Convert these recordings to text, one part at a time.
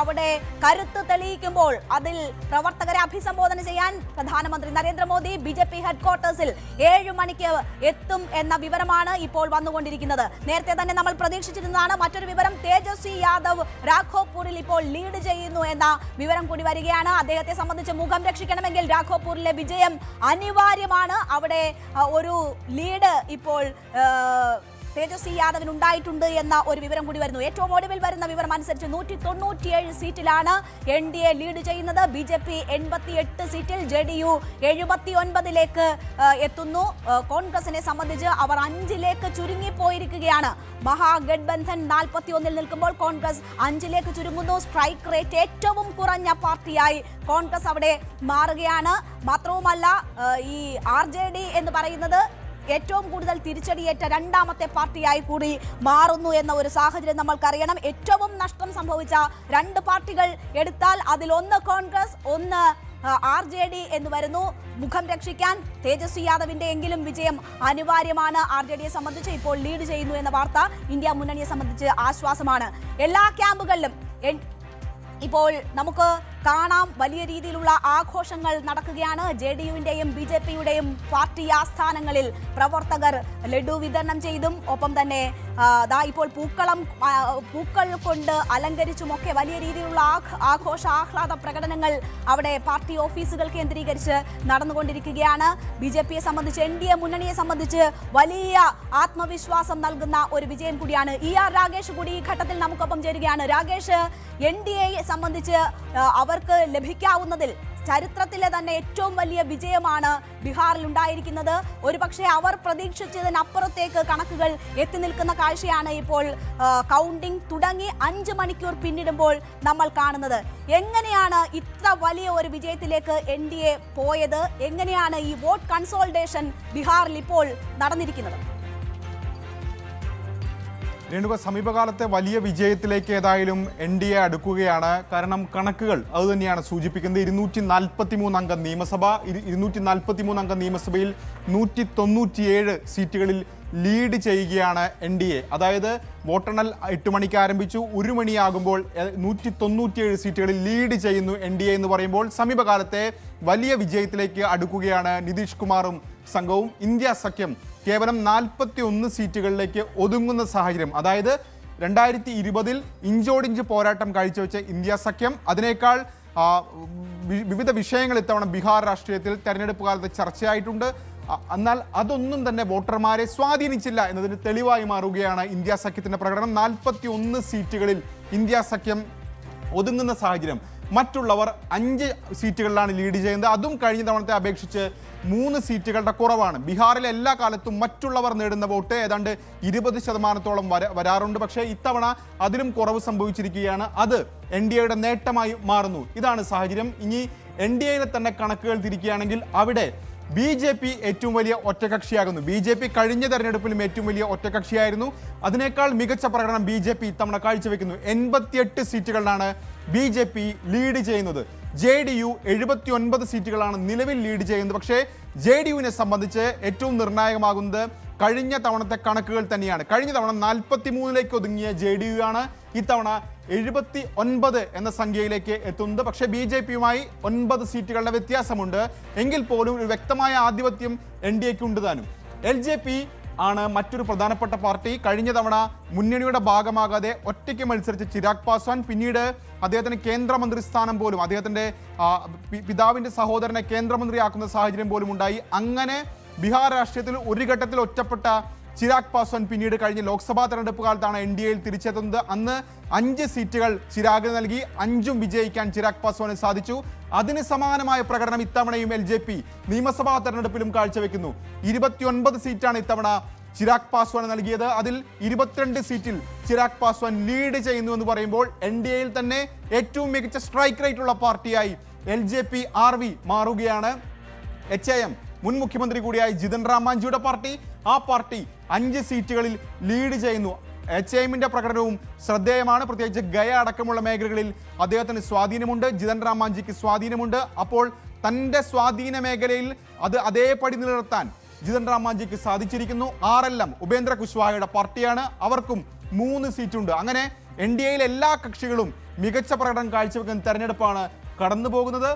അവിടെ കരുത്ത് തെളിയിക്കുമ്പോൾ അതിൽ പ്രവർത്തകരെ അഭിസംബോധന ചെയ്യാൻ പ്രധാനമന്ത്രി നരേന്ദ്രമോദി ബി ജെ പി ഹെഡ്ക്വാർട്ടേഴ്സിൽ ഏഴു മണിക്ക് എത്തും എന്ന വിവരമാണ് ഇപ്പോൾ വന്നുകൊണ്ടിരിക്കുന്നത്. നേരത്തെ തന്നെ നമ്മൾ പ്രതീക്ഷിച്ചിരുന്നതാണ് മറ്റൊരു വിവരം തേജസ്വി യാദവ് രാഘോപൂരിൽ ഇപ്പോൾ ലീഡ് ചെയ്യുന്നു എന്ന വിവരം കൂടി വരികയാണ്. അദ്ദേഹത്തെ സംബന്ധിച്ച് മുഖം രക്ഷിക്കണമെങ്കിൽ രാഘോപൂരിലെ വിജയം അനിവാര്യമാണ്. അവിടെ ഒരു ലീഡ് ഇപ്പോൾ തേജസ്വി യാദവിന് ഉണ്ടായിട്ടുണ്ട് എന്ന ഒരു വിവരം കൂടി വരുന്നു. ഏറ്റവും ഒടുവിൽ വരുന്ന വിവരം അനുസരിച്ച് നൂറ്റി തൊണ്ണൂറ്റിയേഴ് സീറ്റിലാണ് എൻ ഡി എ ലീഡ് ചെയ്യുന്നത്. ബി ജെ പി എൺപത്തിയെട്ട് സീറ്റിൽ ജെ ഡി യു എഴുപത്തി ഒൻപതിലേക്ക് എത്തുന്നു. കോൺഗ്രസിനെ സംബന്ധിച്ച് അവർ അഞ്ചിലേക്ക് ചുരുങ്ങിപ്പോയിരിക്കുകയാണ്. മഹാഗഡ്ബന്ധൻ നാൽപ്പത്തി ഒന്നിൽ നിൽക്കുമ്പോൾ കോൺഗ്രസ് അഞ്ചിലേക്ക് ചുരുങ്ങുന്നു. സ്ട്രൈക്ക് റേറ്റ് ഏറ്റവും കുറഞ്ഞ പാർട്ടിയായി കോൺഗ്രസ് അവിടെ മാറുകയാണ്. മാത്രവുമല്ല ഈ ആർ എന്ന് പറയുന്നത് ഏറ്റവും കൂടുതൽ തിരിച്ചടിയേറ്റ രണ്ടാമത്തെ പാർട്ടിയായി കൂടി മാറുന്നു എന്ന ഒരു സാഹചര്യം നമ്മൾക്കറിയണം. ഏറ്റവും നഷ്ടം സംഭവിച്ച രണ്ട് പാർട്ടികൾ എടുത്താൽ അതിൽ ഒന്ന് കോൺഗ്രസ് ഒന്ന് ആർ ജെ ഡി എന്ന് വരുന്നു. മുഖം രക്ഷിക്കാൻ തേജസ്വി യാദവിന്റെ എങ്കിലും വിജയം അനിവാര്യമാണ്. ആർ ജെ ഡിയെ സംബന്ധിച്ച് ഇപ്പോൾ ലീഡ് ചെയ്യുന്നു എന്ന വാർത്ത ഇന്ത്യ മുന്നണിയെ സംബന്ധിച്ച് ആശ്വാസമാണ്. എല്ലാ ക്യാമ്പുകളിലും ഇപ്പോൾ നമുക്ക് കാണാം. വലിയ രീതിയിലുള്ള ആഘോഷങ്ങൾ നടക്കുകയാണ്. ജെ ഡി യുവിന്റെയും ബി ജെ പിയുടെയും പാർട്ടി ആസ്ഥാനങ്ങളിൽ പ്രവർത്തകർ ലഡു വിതരണം ചെയ്തും ഒപ്പം തന്നെ ദാ ഇപ്പോൾ പൂക്കളം പൂക്കൾ കൊണ്ട് അലങ്കരിച്ചുമൊക്കെ വലിയ രീതിയിലുള്ള ആഘ- ആഘോഷ ആഹ്ലാദ പ്രകടനങ്ങൾ അവിടെ പാർട്ടി ഓഫീസുകൾ കേന്ദ്രീകരിച്ച് നടന്നുകൊണ്ടിരിക്കുകയാണ്. ബി ജെ പിയെ സംബന്ധിച്ച് എൻ ഡി എ മുന്നണിയെ സംബന്ധിച്ച് വലിയ ആത്മവിശ്വാസം നൽകുന്ന ഒരു വിജയം കൂടിയാണ്. ഇ ആർ രാകേഷ് കൂടി ഈ ഘട്ടത്തിൽ നമുക്കൊപ്പം ചേരുകയാണ്. രാകേഷ് എൻ ഡി എയെ സംബന്ധിച്ച് ആ, അവർക്ക് ലഭിക്കാവുന്നതിൽ ചരിത്രത്തിലെ തന്നെ ഏറ്റവും വലിയ വിജയമാണ് ബീഹാറിൽ ഉണ്ടായിരിക്കുന്നത് ഒരുപക്ഷെ അവർ പ്രതീക്ഷിച്ചതിനപ്പുറത്തേക്ക് കണക്കുകൾ എത്തി നിൽക്കുന്ന കാഴ്ചയാണ് ഇപ്പോൾ കൗണ്ടിംഗ് തുടങ്ങി അഞ്ച് മണിക്കൂർ പിന്നിടുമ്പോൾ നമ്മൾ കാണുന്നത്. എങ്ങനെയാണ് ഇത്ര വലിയ ഒരു വിജയത്തിലേക്ക് എൻ പോയത്? എങ്ങനെയാണ് ഈ വോട്ട് കൺസോൾട്ടേഷൻ ബീഹാറിൽ ഇപ്പോൾ നടന്നിരിക്കുന്നത്? രേണുക സമീപകാലത്തെ വലിയ വിജയത്തിലേക്ക് ഏതായാലും എൻ ഡി എ അടുക്കുകയാണ്. കാരണം കണക്കുകൾ അതുതന്നെയാണ് സൂചിപ്പിക്കുന്നത്. ഇരുന്നൂറ്റി നാൽപ്പത്തി മൂന്ന് അംഗ നിയമസഭ ഇരു- ഇരുന്നൂറ്റി നാൽപ്പത്തി മൂന്ന് അംഗ നിയമസഭയിൽ നൂറ്റി തൊണ്ണൂറ്റിയേഴ് സീറ്റുകളിൽ ലീഡ് ചെയ്യുകയാണ് എൻ ഡി എ. അതായത് വോട്ടെണ്ണൽ എട്ട് മണിക്ക് ആരംഭിച്ചു. ഒരു മണിയാകുമ്പോൾ നൂറ്റി തൊണ്ണൂറ്റിയേഴ് സീറ്റുകളിൽ ലീഡ് ചെയ്യുന്നു എൻ ഡി എ എന്ന് പറയുമ്പോൾ സമീപകാലത്തെ വലിയ വിജയത്തിലേക്ക് അടുക്കുകയാണ് നിതീഷ് കുമാറും സംഘവും ഇന്ത്യ സഖ്യം കേവലം നാൽപ്പത്തി ഒന്ന് സീറ്റുകളിലേക്ക് ഒതുങ്ങുന്ന സാഹചര്യം. അതായത് രണ്ടായിരത്തി ഇരുപതിൽ ഇഞ്ചോടിഞ്ച് പോരാട്ടം കാഴ്ചവെച്ച ഇന്ത്യ സഖ്യം അതിനേക്കാൾ വിവിധ വിഷയങ്ങൾ ഇത്തവണ ബീഹാർ രാഷ്ട്രീയത്തിൽ തെരഞ്ഞെടുപ്പ് കാലത്ത് ചർച്ചയായിട്ടുണ്ട്. എന്നാൽ അതൊന്നും തന്നെ വോട്ടർമാരെ സ്വാധീനിച്ചില്ല എന്നതിന് തെളിവായി മാറുകയാണ് ഇന്ത്യ സഖ്യത്തിന്റെ പ്രകടനം. നാൽപ്പത്തി സീറ്റുകളിൽ ഇന്ത്യ സഖ്യം ഒതുങ്ങുന്ന സാഹചര്യം. മറ്റുള്ളവർ അഞ്ച് സീറ്റുകളിലാണ് ലീഡ് ചെയ്യുന്നത്. അതും കഴിഞ്ഞ തവണത്തെ അപേക്ഷിച്ച് മൂന്ന് സീറ്റുകളുടെ കുറവാണ്. ബീഹാറിലെ എല്ലാ കാലത്തും മറ്റുള്ളവർ നേടുന്ന വോട്ട് ഏതാണ്ട് ഇരുപത് ശതമാനത്തോളം വര വരാറുണ്ട്. പക്ഷേ ഇത്തവണ അതിലും കുറവ് സംഭവിച്ചിരിക്കുകയാണ്. അത് എൻ ഡി എയുടെ നേട്ടമായി മാറുന്നു. ഇതാണ് സാഹചര്യം. ഇനി എൻ ഡി എയിലെ തന്നെ കണക്കുകൾ തിരിക്കുകയാണെങ്കിൽ അവിടെ ബി ജെ പി ഏറ്റവും വലിയ ഒറ്റകക്ഷിയാകുന്നു. ബി ജെ പി കഴിഞ്ഞ തെരഞ്ഞെടുപ്പിലും ഏറ്റവും വലിയ ഒറ്റകക്ഷിയായിരുന്നു. അതിനേക്കാൾ മികച്ച പ്രകടനം ബി ജെ പി ഇത്തവണ കാഴ്ചവെക്കുന്നു. എൺപത്തിയെട്ട് സീറ്റുകളിലാണ് ബി ജെ പി ലീഡ് ചെയ്യുന്നത്. ജെ ഡി യു എഴുപത്തി ഒൻപത് സീറ്റുകളാണ് നിലവിൽ ലീഡ് ചെയ്യുന്നത്. പക്ഷേ ജെ ഡി യുവിനെ സംബന്ധിച്ച് ഏറ്റവും നിർണായകമാകുന്നത് കഴിഞ്ഞ തവണത്തെ കണക്കുകൾ തന്നെയാണ്. കഴിഞ്ഞ തവണ നാൽപ്പത്തി മൂന്നിലേക്ക് ഒതുങ്ങിയ ജെ ഡി യു ആണ്. ഇത്തവണ എഴുപത്തി ഒൻപത് എന്ന സംഖ്യയിലേക്ക് എത്തുന്നത് പക്ഷേ ബി ജെ പിയുമായി ഒൻപത് സീറ്റുകളുടെ വ്യത്യാസമുണ്ട്. എങ്കിൽ പോലും ഒരു വ്യക്തമായ ആധിപത്യം എൻ ഡി എക്ക് ഉണ്ട് താനും. എൽ ജെ പി ആണ് മറ്റൊരു പ്രധാനപ്പെട്ട പാർട്ടി. കഴിഞ്ഞ തവണ മുന്നണിയുടെ ഭാഗമാകാതെ ഒറ്റയ്ക്ക് മത്സരിച്ച ചിരാഗ് പാസ്വാൻ പിന്നീട് അദ്ദേഹത്തിന് കേന്ദ്രമന്ത്രി സ്ഥാനം പോലും അദ്ദേഹത്തിന്റെ പിതാവിന്റെ സഹോദരനെ കേന്ദ്രമന്ത്രിയാക്കുന്ന സാഹചര്യം പോലും ഉണ്ടായി. അങ്ങനെ ബീഹാർ രാഷ്ട്രീയത്തിൽ ഒരു ഘട്ടത്തിൽ ഒറ്റപ്പെട്ട ചിരാഗ് പാസ്വാൻ പിന്നീട് കഴിഞ്ഞ ലോക്സഭാ തെരഞ്ഞെടുപ്പ് കാലത്താണ് എൻ ഡി എയിൽ തിരിച്ചെത്തുന്നത്. അന്ന് അഞ്ച് സീറ്റുകൾ ചിരാഗിന് നൽകി അഞ്ചും വിജയിക്കാൻ ചിരാഗ് പാസ്വാന് സാധിച്ചു. അതിന് സമാനമായ പ്രകടനം ഇത്തവണയും എൽ ജെ പി നിയമസഭാ തെരഞ്ഞെടുപ്പിലും കാഴ്ചവെക്കുന്നു. ഇരുപത്തിയൊൻപത് സീറ്റാണ് ഇത്തവണ ചിരാഗ് പാസ്വാൻ നൽകിയത്. അതിൽ ഇരുപത്തിരണ്ട് സീറ്റിൽ ചിരാഗ് പാസ്വാൻ ലീഡ് ചെയ്യുന്നു എന്ന് പറയുമ്പോൾ എൻ ഡി എയിൽ തന്നെ ഏറ്റവും മികച്ച സ്ട്രൈക്ക് റേറ്റ് ഉള്ള പാർട്ടിയായി L J P R V മാറുകയാണ്. എച്ച് ഐ എം മുൻ മുഖ്യമന്ത്രി കൂടിയായ ജിതൻ റാം മാഞ്ചിയുടെ പാർട്ടി ആ പാർട്ടി അഞ്ച് സീറ്റുകളിൽ ലീഡ് ചെയ്യുന്നു. എച്ച് എമ്മിന്റെ പ്രകടനവും ശ്രദ്ധേയമാണ്. പ്രത്യേകിച്ച് ഗയ അടക്കമുള്ള മേഖലകളിൽ അദ്ദേഹത്തിന് സ്വാധീനമുണ്ട്. ജിതൻ റാം മാഞ്ചിക്ക് സ്വാധീനമുണ്ട്. അപ്പോൾ തന്റെ സ്വാധീന മേഖലയിൽ അത് അതേപടി നിലനിർത്താൻ ജിതൻ റാം മാഞ്ചിക്ക് സാധിച്ചിരിക്കുന്നു. എം ഉപേന്ദ്ര കുശ്വാഹയുടെ പാർട്ടിയാണ്. അവർക്കും മൂന്ന് സീറ്റുണ്ട്. അങ്ങനെ എൻ ഡി എയിലെ എല്ലാ കക്ഷികളും മികച്ച പ്രകടനം കാഴ്ചവെക്കുന്ന തെരഞ്ഞെടുപ്പാണ് കടന്നു പോകുന്നത്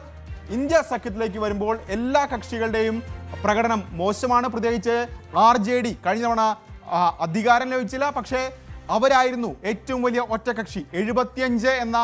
ഇന്ത്യ സഖ്യത്തിലേക്ക് വരുമ്പോൾ എല്ലാ കക്ഷികളുടെയും പ്രകടനം മോശമാണ് പ്രത്യേകിച്ച് ആർ ജെ ഡി കഴിഞ്ഞ തവണ അധികാരം ലഭിച്ചില്ല. പക്ഷേ അവരായിരുന്നു ഏറ്റവും വലിയ ഒറ്റകക്ഷി എഴുപത്തിയഞ്ച് എന്ന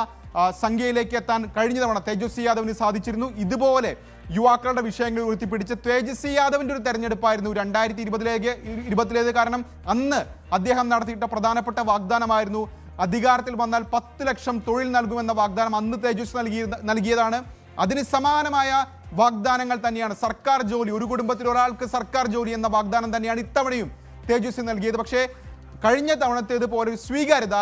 സംഖ്യയിലേക്ക് എത്താൻ കഴിഞ്ഞ തവണ തേജസ്വി യാദവിന് സാധിച്ചിരുന്നു. ഇതുപോലെ യുവാക്കളുടെ വിഷയങ്ങൾ ഉയർത്തിപ്പിടിച്ച് തേജസ്വി യാദവിന്റെ ഒരു തെരഞ്ഞെടുപ്പായിരുന്നു രണ്ടായിരത്തി ഇരുപതിലേക്ക് ഇരുപത്തിലേത് കാരണം അന്ന് അദ്ദേഹം നടത്തിയിട്ട പ്രധാനപ്പെട്ട വാഗ്ദാനമായിരുന്നു അധികാരത്തിൽ വന്നാൽ പത്ത് ലക്ഷം തൊഴിൽ നൽകുമെന്ന വാഗ്ദാനം അന്ന് തേജസ്വി നൽകിയ നൽകിയതാണ്. അതിന് സമാനമായ വാഗ്ദാനങ്ങൾ തന്നെയാണ്. സർക്കാർ ജോലി ഒരു കുടുംബത്തിൽ ഒരാൾക്ക് സർക്കാർ ജോലി എന്ന വാഗ്ദാനം തന്നെയാണ് ഇത്തവണയും തേജസ്വി നൽകിയത്. പക്ഷേ കഴിഞ്ഞ തവണത്തേത് പോലെ ഒരു സ്വീകാര്യത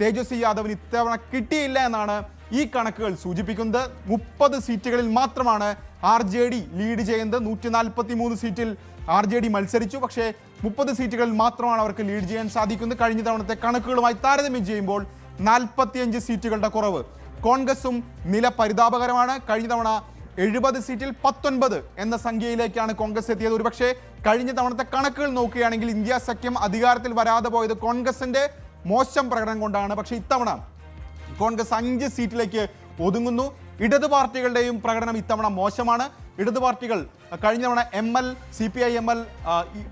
തേജസ്വി യാദവിന് ഇത്തവണ കിട്ടിയില്ല എന്നാണ് ഈ കണക്കുകൾ സൂചിപ്പിക്കുന്നത്. മുപ്പത് സീറ്റുകളിൽ മാത്രമാണ് ആർ ജെ ഡി ലീഡ് ചെയ്യുന്നത് നൂറ്റി നാൽപ്പത്തി മൂന്ന് സീറ്റിൽ ആർ ജെ ഡി മത്സരിച്ചു. പക്ഷേ മുപ്പത് സീറ്റുകളിൽ മാത്രമാണ് അവർക്ക് ലീഡ് ചെയ്യാൻ സാധിക്കുന്നത്. കഴിഞ്ഞ തവണത്തെ കണക്കുകളുമായി താരതമ്യം ചെയ്യുമ്പോൾ നാൽപ്പത്തിയഞ്ച് സീറ്റുകളുടെ കുറവ്. കോൺഗ്രസും നില പരിതാപകരമാണ് കഴിഞ്ഞ തവണ എഴുപത് സീറ്റിൽ പത്തൊൻപത് എന്ന സംഖ്യയിലേക്കാണ് കോൺഗ്രസ് എത്തിയത്. ഒരുപക്ഷെ കഴിഞ്ഞ തവണത്തെ കണക്കുകൾ നോക്കുകയാണെങ്കിൽ ഇന്ത്യ സഖ്യം അധികാരത്തിൽ വരാതെ പോയത് കോൺഗ്രസിന്റെ മോശം പ്രകടനം കൊണ്ടാണ്. പക്ഷേ ഇത്തവണ കോൺഗ്രസ് അഞ്ച് സീറ്റിലേക്ക് ഒതുങ്ങുന്നു. ഇടതു പാർട്ടികളുടെയും പ്രകടനം ഇത്തവണ മോശമാണ്. ഇടതു പാർട്ടികൾ കഴിഞ്ഞ തവണ M L C P I M L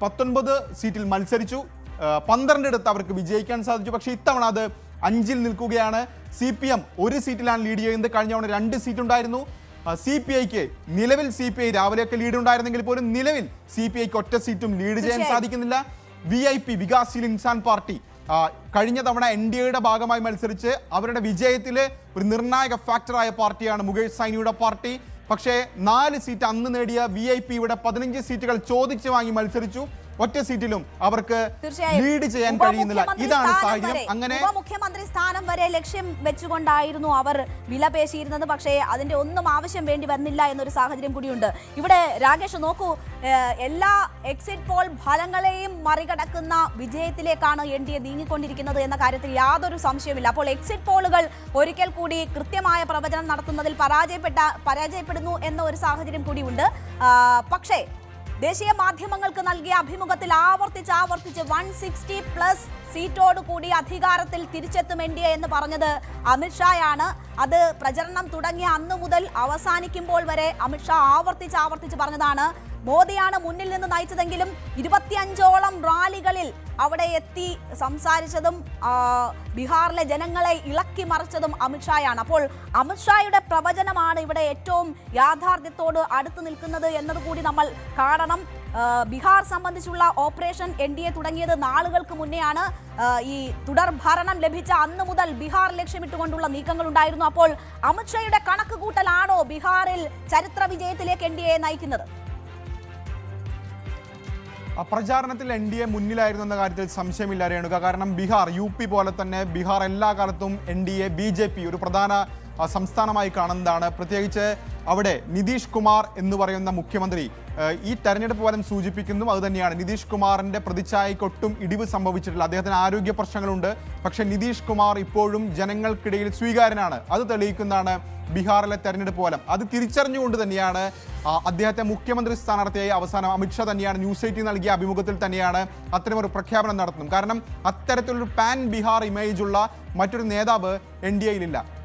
പത്തൊൻപത് സീറ്റിൽ മത്സരിച്ചു. പന്ത്രണ്ട് പന്ത്രണ്ടിടത്ത് അവർക്ക് വിജയിക്കാൻ സാധിച്ചു. പക്ഷേ ഇത്തവണ അത് അഞ്ചിൽ നിൽക്കുകയാണ്. സി പി എം ഒരു സീറ്റിലാണ് ലീഡ് ചെയ്യുന്നത്. കഴിഞ്ഞ തവണ രണ്ട് സീറ്റ് ഉണ്ടായിരുന്നു. സി പി ഐക്ക് നിലവിൽ സി പി ഐ രാവിലെയൊക്കെ ലീഡ് ഉണ്ടായിരുന്നെങ്കിൽ പോലും നിലവിൽ സി പി ഐക്ക് ഒറ്റ സീറ്റും ലീഡ് ചെയ്യാൻ സാധിക്കുന്നില്ല. V I P Vikassheel Insaan party കഴിഞ്ഞ തവണ എൻ ഡി എയുടെ ഭാഗമായി മത്സരിച്ച് അവരുടെ വിജയത്തിൽ ഒരു നിർണായക ഫാക്ടറായ പാർട്ടിയാണ് മുകേഷ് സൈനിയുടെ പാർട്ടി. പക്ഷേ നാല് സീറ്റ് അന്ന് നേടിയ വി ഐ പി ഇവിടെ പതിനഞ്ച് സീറ്റുകൾ ചോദിച്ചു വാങ്ങി മത്സരിച്ചു. ഒറ്റ സീറ്റിലും അവർക്ക് ലീഡ് ചെയ്യാൻ കഴിയുന്നില്ല. ഇതാണ് സാഹചര്യം. അങ്ങനെ മുഖ്യമന്ത്രി സ്ഥാനം വരെ ലക്ഷ്യം വെച്ചുകൊണ്ടായിരുന്നു അവർ വിലപേശിയിരുന്നത് പക്ഷേ അതിന്റെ ഒന്നും ആവശ്യം വേണ്ടി വന്നില്ല എന്നൊരു സാഹചര്യം കൂടിയുണ്ട്. ഇവിടെ രാകേഷ് നോക്കൂ എല്ലാ എക്സിറ്റ് പോൾ ഫലങ്ങളെയും മറികടക്കുന്ന വിജയത്തിലേക്കാണ് എൻ ഡി എ നീങ്ങിക്കൊണ്ടിരിക്കുന്നത് എന്ന കാര്യത്തിൽ യാതൊരു സംശയമില്ല അപ്പോൾ എക്സിറ്റ് പോളുകൾ ഒരിക്കൽ കൂടി കൃത്യമായ പ്രവചനം നടത്തുന്നതിൽ പരാജയപ്പെട്ട പരാജയപ്പെടുന്നു എന്ന ഒരു സാഹചര്യം കൂടിയുണ്ട്. പക്ഷേ ദേശീയ മാധ്യമങ്ങൾക്ക് നൽകിയ അഭിമുഖത്തിൽ ആവർത്തിച്ച് ആവർത്തിച്ച് വൺ സിക്സ്റ്റി പ്ലസ് സീറ്റോട് കൂടി അധികാരത്തിൽ തിരിച്ചെത്തും എ എന്ന് പറഞ്ഞത് അമിത്ഷായാണ് അത് പ്രചരണം തുടങ്ങിയ അന്നു മുതൽ അവസാനിക്കുമ്പോൾ വരെ അമിത്ഷാ ആവർത്തിച്ച് ആവർത്തിച്ച് പറഞ്ഞതാണ്. മോദിയാണ് മുന്നിൽ നിന്ന് നയിച്ചതെങ്കിലും ഇരുപത്തിയഞ്ചോളം റാലികളിൽ അവിടെ എത്തി സംസാരിച്ചതും ബീഹാറിലെ ജനങ്ങളെ ഇളക്കി മറിച്ചതും അമിത്ഷായാണ് അപ്പോൾ അമിത്ഷായുടെ പ്രവചനമാണ് ഇവിടെ ഏറ്റവും യാഥാർത്ഥ്യത്തോട് അടുത്ത് നിൽക്കുന്നത് എന്നതുകൂടി നമ്മൾ കാണണം. ബീഹാർ സംബന്ധിച്ചുള്ള ഓപ്പറേഷൻ എൻ ഡി എ തുടങ്ങിയത് നാളുകൾക്ക് മുന്നെയാണ്. ഈ തുടർ ഭരണം ലഭിച്ച അന്ന് മുതൽ ബീഹാർ ലക്ഷ്യമിട്ടുകൊണ്ടുള്ള നീക്കങ്ങൾ ഉണ്ടായിരുന്നു അപ്പോൾ അമിത്ഷായുടെ കണക്ക് കൂട്ടലാണോ ബീഹാറിൽ ചരിത്ര വിജയത്തിലേക്ക് എൻ ഡി എ നയിക്കുന്നത്? പ്രചാരണത്തിൽ എൻ ഡി എ മുന്നിലായിരുന്നു എന്ന കാര്യത്തിൽ സംശയമില്ല രേണുക. കാരണം ബീഹാർ യു പി പോലെ തന്നെ ബീഹാർ എല്ലാ കാലത്തും N D A B J P ഒരു പ്രധാന സംസ്ഥാനമായി കാണുന്നതാണ്. പ്രത്യേകിച്ച് അവിടെ നിതീഷ് കുമാർ എന്ന് പറയുന്ന മുഖ്യമന്ത്രി ഈ തെരഞ്ഞെടുപ്പ് ഫലം സൂചിപ്പിക്കുന്നു അതുതന്നെയാണ് നിതീഷ് കുമാറിന്റെ പ്രതിച്ഛായക്കൊട്ടും ഇടിവ് സംഭവിച്ചിട്ടില്ല. അദ്ദേഹത്തിന് ആരോഗ്യ പ്രശ്നങ്ങളുണ്ട്. പക്ഷേ നിതീഷ് കുമാർ ഇപ്പോഴും ജനങ്ങൾക്കിടയിൽ സ്വീകാര്യനാണ്. അത് തെളിയിക്കുന്നതാണ് ബീഹാറിലെ തെരഞ്ഞെടുപ്പ് ഫലം. അത് തിരിച്ചറിഞ്ഞുകൊണ്ട് തന്നെയാണ് അദ്ദേഹത്തെ മുഖ്യമന്ത്രി സ്ഥാനാർത്ഥിയായി അവസാനം അമിത്ഷാ തന്നെയാണ് ന്യൂസ് എയ്റ്റി നൽകിയ അഭിമുഖത്തിൽ തന്നെയാണ് അത്തരമൊരു പ്രഖ്യാപനം നടത്തുന്നത്. കാരണം അത്തരത്തിലൊരു പാൻ ബീഹാർ ഇമേജുള്ള മറ്റൊരു നേതാവ് എൻ ഡി എയിലില്ല.